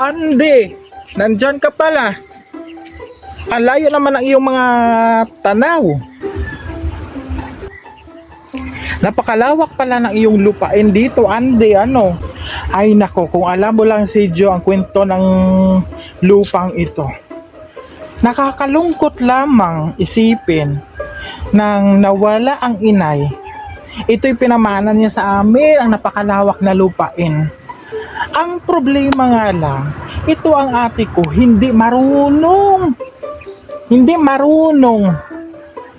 Andy, nandyan ka pala. Ang layo naman ng iyong mga tanaw. Napakalawak pala ng iyong lupain dito, Andy, ano? Ay nako, kung alam mo lang si Joe ang kwento ng lupang ito. Nakakalungkot lamang isipin nang nawala ang inay. Ito'y pinamana niya sa amin ang napakalawak na lupain. Ang problema nga lang, ito ang ate ko hindi marunong. Hindi marunong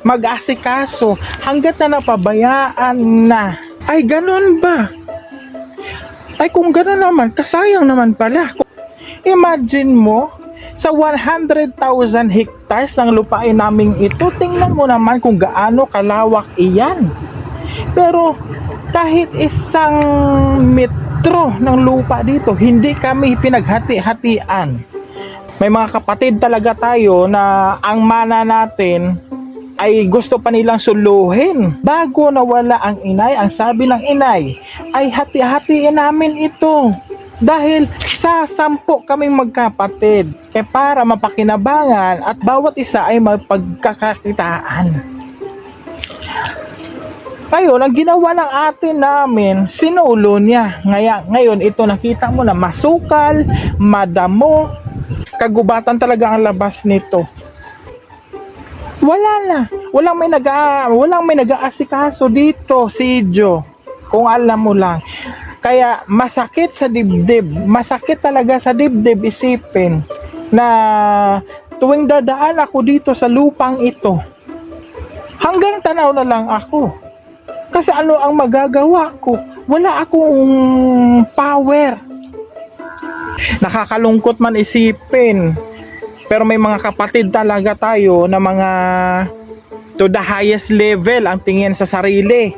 mag-asikaso hanggat na napabayaan na. Ay, ganun ba? Ay, kung ganun naman, kasayang naman pala. Imagine mo, sa 100,000 hectares ng lupain naming ito, tingnan mo naman kung gaano kalawak iyan. Pero kahit isang metro ng lupa dito, hindi kami pinaghati-hatian. May mga kapatid talaga tayo na ang mana natin ay gusto pa nilang suluhin. Bago nawala ang inay, ang sabi ng inay ay hati-hatiin namin ito. Dahil sa sampu kaming magkapatid, eh para mapakinabangan at bawat isa ay mapagkakakitaan. Ngayon, ang ginawa ng atin namin, sinulo niya. Ngaya, ngayon, ito nakita mo na masukal, madamo, kagubatan talaga ang labas nito. Wala na. Walang may nag walang may nag-aasikaso dito, si Joe. Kung alam mo lang. Kaya masakit sa dibdib. Masakit talaga sa dibdib isipin na tuwing dadaan ako dito sa lupang ito. Hanggang tanaw na lang ako. Kasi ano ang magagawa ko? Wala akong power. Nakakalungkot man isipin. Pero may mga kapatid talaga tayo na mga to the highest level ang tingin sa sarili.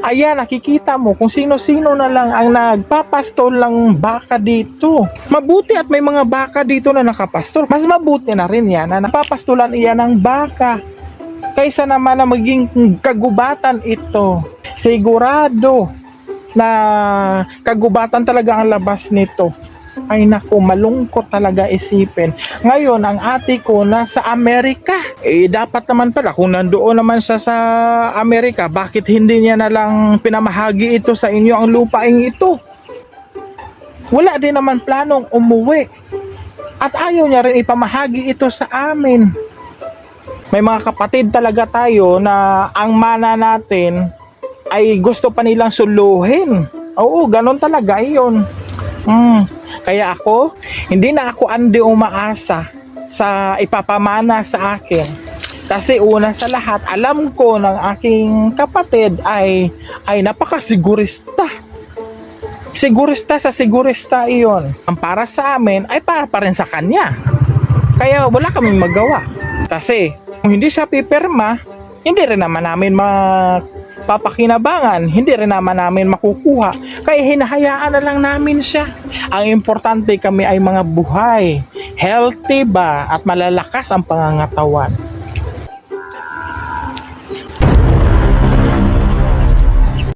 Ayan, nakikita mo kung sino-sino na lang ang nagpapastol ng baka dito. Mabuti at may mga baka dito na nakapastol. Mas mabuti na rin yan na napapastulan iyan ng baka kaysa naman na maging kagubatan ito. Sigurado na kagubatan talaga ang labas nito. Ay naku, malungkot talaga isipin. Ngayon, ang ate ko nasa Amerika. Eh, dapat naman pala, kung nandoon naman siya sa Amerika, bakit hindi niya na lang pinamahagi ito sa inyo ang lupaing ito? Wala din naman planong umuwi. At ayaw niya rin ipamahagi ito sa amin may mga kapatid talaga tayo na ang mana natin ay gusto pa nilang suluhin. Oo, ganun talaga yun. Hmm. Kaya ako, hindi na ako andi umaasa sa ipapamana sa akin. Kasi una sa lahat, alam ko ng aking kapatid ay ay napakasigurista. Sigurista sa sigurista iyon. Ang para sa amin ay para pa rin sa kanya. Kaya wala kaming magawa. Kasi kung hindi siya pipirma, hindi rin naman namin mapapakinabangan, hindi rin naman namin makukuha. Kaya hinahayaan na lang namin siya. Ang importante kami ay mga buhay, healthy ba at malalakas ang pangangatawan.